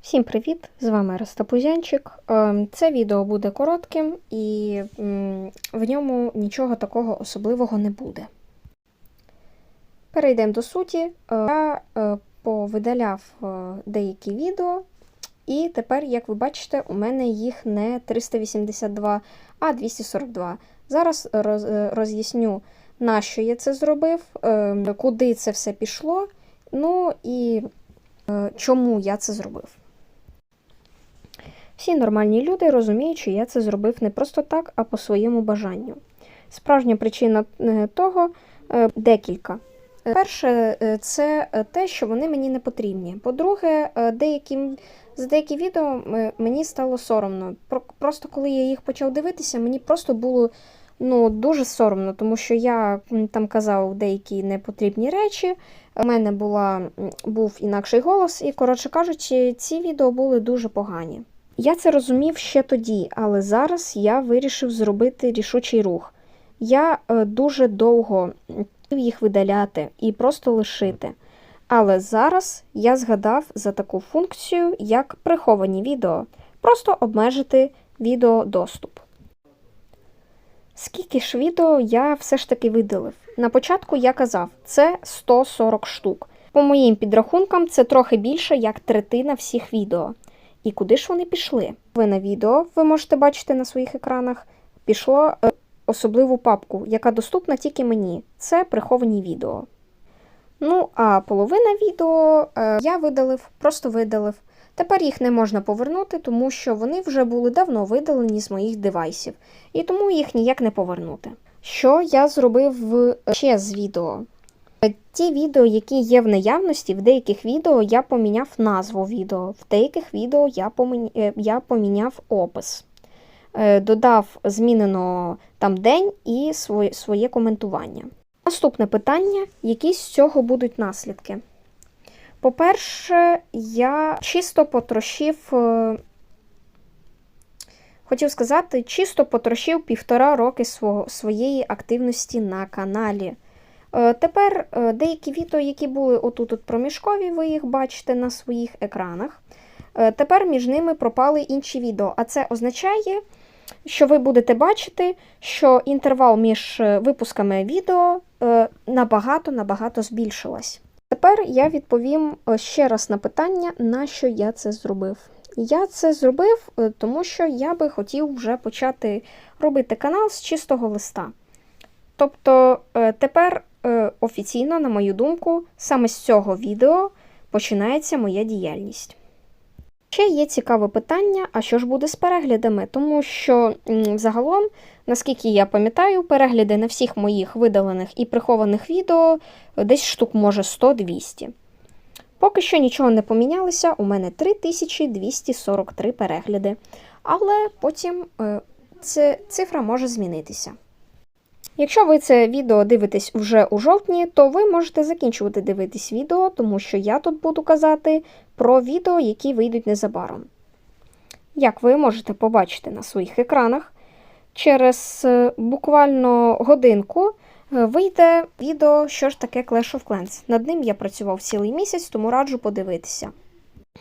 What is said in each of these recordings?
Всім привіт! З вами Ростапузянчик. Ем, Це відео буде коротким і в ньому нічого такого особливого не буде. Перейдемо до суті. Е, Я е, повидаляв е, деякі відео, і тепер, як ви бачите, у мене їх не 382, а 242. Зараз роз'ясню, на що я це зробив, е, куди це все пішло, ну і е, чому я це зробив. Всі нормальні люди розуміють, що я це зробив не просто так, а по своєму бажанню. Справжня причина е, того декілька. Перше, це те, що вони мені не потрібні. По-друге, деякі, з деякі відео мені стало соромно. Просто коли я їх почав дивитися, мені просто було ну, дуже соромно, тому що я там казав деякі непотрібні речі. У мене була, був інакший голос, і, коротше кажучи, ці відео були дуже погані. Я це розумів ще тоді, але зараз я вирішив зробити рішучий рух. Я е, дуже довго їх видаляти і просто лишити. Але зараз я згадав за таку функцію, як приховані відео, просто обмежити відеодоступ. Скільки ж відео я все ж таки видалив? На початку я казав, це 140 штук. По моїм підрахункам, це трохи більше, як третина всіх відео. І куди ж вони пішли? Ви на відео, ви можете бачити на своїх екранах, пішло е, особливу папку, яка доступна тільки мені. Це приховані відео. Ну, а половина відео е, я видалив, просто видалив. Тепер їх не можна повернути, тому що вони вже були давно видалені з моїх девайсів, і тому їх ніяк не повернути. Що я зробив в- ще з відео? Е, Ті відео, які є в наявності, в деяких відео я поміняв назву відео, в деяких відео я, помі... е, я поміняв опис. Е, Додав змінено там день і своє коментування. Наступне питання: які з цього будуть наслідки? По-перше, я чисто потрощив, е, хотів сказати, чисто потрощив півтора роки свого, своєї активності на каналі. Е, Тепер е, деякі відео, які були отут от проміжкові, ви їх бачите на своїх екранах. Тепер між ними пропали інші відео. А це означає, що ви будете бачити, що інтервал між випусками відео набагато-набагато збільшилась. Тепер я відповім е, ще раз на питання, на що я це зробив. Я це зробив, е, тому що я би хотів вже почати робити канал з чистого листа. Тобто е, тепер офіційно, на мою думку, саме з цього відео починається моя діяльність. Ще є цікаве питання, а що ж буде з переглядами? Тому що загалом, наскільки я пам'ятаю, перегляди на всіх моїх видалених і прихованих відео е, десь штук може 100-200. Поки що нічого не помінялося, у мене 3243 перегляди. Але потім е, це, цифра може змінитися. Якщо ви це відео дивитесь вже у жовтні, то ви можете закінчувати дивитись відео, тому що я тут буду казати про відео, які вийдуть незабаром. Як ви можете побачити на своїх екранах, через е, буквально годинку е, вийде відео, що ж таке Clash of Clans. Над ним я працював цілий місяць, тому раджу подивитися.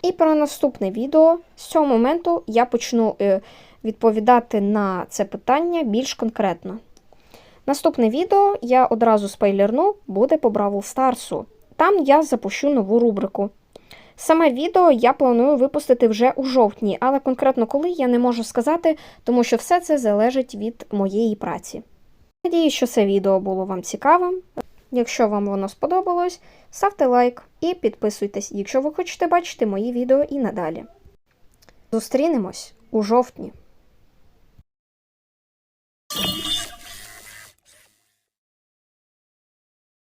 І про наступне відео з цього моменту я почну е, відповідати на це питання більш конкретно. Наступне відео я одразу спойлерну, буде по Бравл Старсу. Там я запущу нову рубрику. Саме відео я планую випустити вже у жовтні, але конкретно коли я не можу сказати, тому що все це залежить від моєї праці. Надію, що це відео було вам цікавим. Якщо вам воно сподобалось, ставте лайк і підписуйтесь, якщо ви хочете бачити мої відео і надалі. Зустрінемось у жовтні.